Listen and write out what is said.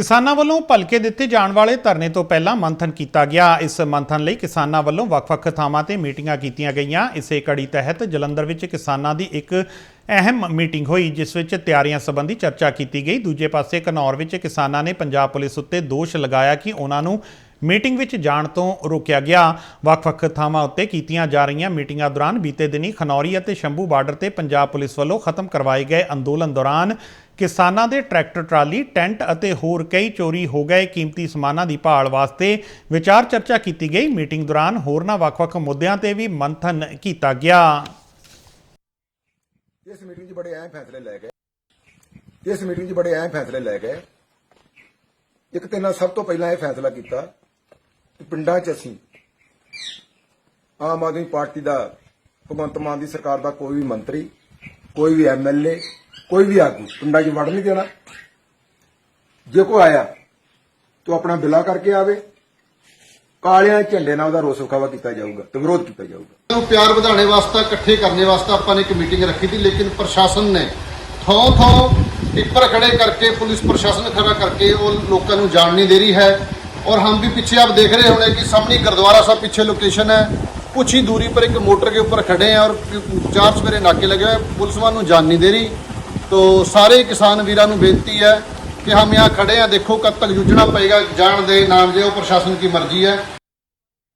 ਕਿਸਾਨਾਂ ਵੱਲੋਂ ਭਲਕੇ ਦਿੱਤੇ ਜਾਣ ਵਾਲੇ ਧਰਨੇ ਤੋਂ ਪਹਿਲਾਂ ਮੰਥਨ ਕੀਤਾ ਗਿਆ। ਇਸ ਮੰਥਨ ਲਈ ਕਿਸਾਨਾਂ ਵੱਲੋਂ ਵੱਖ-ਵੱਖ ਥਾਵਾਂ ਤੇ ਮੀਟਿੰਗਾਂ ਕੀਤੀਆਂ ਗਈਆਂ। ਇਸੇ ਕੜੀ ਤਹਿਤ ਜਲੰਧਰ ਵਿੱਚ ਕਿਸਾਨਾਂ ਦੀ ਇੱਕ ਅਹਿਮ ਮੀਟਿੰਗ ਹੋਈ, ਜਿਸ ਵਿੱਚ ਤਿਆਰੀਆਂ ਸੰਬੰਧੀ ਚਰਚਾ ਕੀਤੀ ਗਈ। ਦੂਜੇ ਪਾਸੇ ਘਨੌਰ ਵਿੱਚ ਕਿਸਾਨਾਂ ਨੇ ਪੰਜਾਬ ਪੁਲਿਸ ਉੱਤੇ ਦੋਸ਼ ਲਗਾਇਆ ਕਿ ਉਹਨਾਂ ਨੂੰ ਮੀਟਿੰਗ ਵਿੱਚ ਜਾਣ ਤੋਂ ਰੋਕਿਆ ਗਿਆ। ਵੱਖ-ਵੱਖ ਥਾਵਾਂ ਉੱਤੇ ਕੀਤੀਆਂ ਜਾ ਰਹੀਆਂ ਮੀਟਿੰਗਾਂ ਦੌਰਾਨ ਬੀਤੇ ਦਿਨੀ ਖਨੌਰੀ ਅਤੇ ਸ਼ੰਭੂ ਬਾਰਡਰ ਤੇ ਪੰਜਾਬ ਪੁਲਿਸ ਵੱਲੋਂ ਖਤਮ ਕਰਵਾਏ ਗਏ ਅੰਦੋਲਨ ਦੌਰਾਨ ਕਿਸਾਨਾਂ ਦੇ ਟਰੈਕਟਰ, ਟਰਾਲੀ, ਟੈਂਟ ਅਤੇ ਹੋਰ ਕਈ ਚੋਰੀ ਹੋ ਗਏ। ਕੀਮਤੀ ਸਮਾਨਾਂ ਦੀ ਭਾਲ ਵਾਸਤੇ ਵਿਚਾਰ ਚਰਚਾ ਕੀਤੀ ਗਈ। ਮੀਟਿੰਗ ਦੌਰਾਨ ਹੋਰਨਾਂ ਵੱਖ-ਵੱਖ ਮੁੱਦਿਆਂ ਤੇ ਵੀ ਮੰਥਨ ਕੀਤਾ ਗਿਆ। ਇਸ ਮੀਟਿੰਗ 'ਚ ਬੜੇ ਅਹਿਮ ਫੈਸਲੇ ਲਏ ਗਏ। ਇਸ ਮੀਟਿੰਗ 'ਚ ਬੜੇ ਅਹਿਮ ਫੈਸਲੇ ਲਏ ਗਏ। ਇੱਕ ਤੇ ਨਾਲ ਸਭ ਤੋਂ ਪਹਿਲਾਂ ਇਹ ਫੈਸਲਾ ਕੀਤਾ ਕਿ ਪਿੰਡਾਂ 'ਚ ਅਸੀਂ ਆਮ ਆਦਮੀ ਪਾਰਟੀ ਦਾ ਭਗਵੰਤ ਮਾਨ ਦੀ ਸਰਕਾਰ ਦਾ ਕੋਈ ਵੀ ਮੰਤਰੀ, ਕੋਈ ਵੀ ਐਮਐਲਏ ਕੋਈ ਵੀ ਆਗੂ ਪਿੰਡਾਂ 'ਚ ਵੜ ਨਹੀਂ ਦੇਣਾ। ਜੇ ਕੋਈ ਆਇਆ, ਤੋ ਆਪਣਾ ਬਿਲਾ ਕਰਕੇ ਆਵੇ। ਕਾਲਿਆਂ ਝੰਡੇ ਨਾਲ ਉਹਦਾ ਰੋਸ ਵਿਖਾਵਾ ਕੀਤਾ ਜਾਊਗਾ ਤੇ ਵਿਰੋਧ ਕੀਤਾ ਜਾਊਗਾ। ਨੂੰ ਪਿਆਰ ਵਧਾਉਣੇ ਵਾਸਤੇ, ਇਕੱਠੇ ਕਰਨੇ ਵਾਸਤੇ ਆਪਾਂ ਨੇ ਇੱਕ ਮੀਟਿੰਗ ਰੱਖੀ ਸੀ, ਲੇਕਿਨ ਪ੍ਰਸ਼ਾਸਨ ਨੇ ਥੋਂ ਥੋਂ ਟਿੱਪਰ ਖੜੇ ਕਰਕੇ, ਪੁਲਿਸ ਪ੍ਰਸ਼ਾਸਨ ਖੜਾ ਕਰਕੇ ਉਹ ਲੋਕਾਂ ਨੂੰ ਜਾਣ ਨਹੀਂ ਦੇ ਰਹੀ ਹੈ। और हम भी पीछे आप देख रहे होंगे कि सामने गुरुद्वारा साहब पीछे लोकेशन है कुछ ही दूरी पर एक मोटर के ऊपर खड़े हैं और चार सवेरे नाके लगे ਪੁਲਿਸ पुलिस ਨੂੰ जान नहीं ਦੇ ਰਹੀ। ਤੋ ਸਾਰੇ ਕਿਸਾਨ ਵੀਰਾਂ ਨੂੰ ਬੇਨਤੀ ਹੈ ਕਿ ਹਮ ਯਹਾਂ ਖੜੇ ਹੈ देखो कब तक जूझना पड़ेगा जान दे नाम दे वो प्रशासन की मर्जी है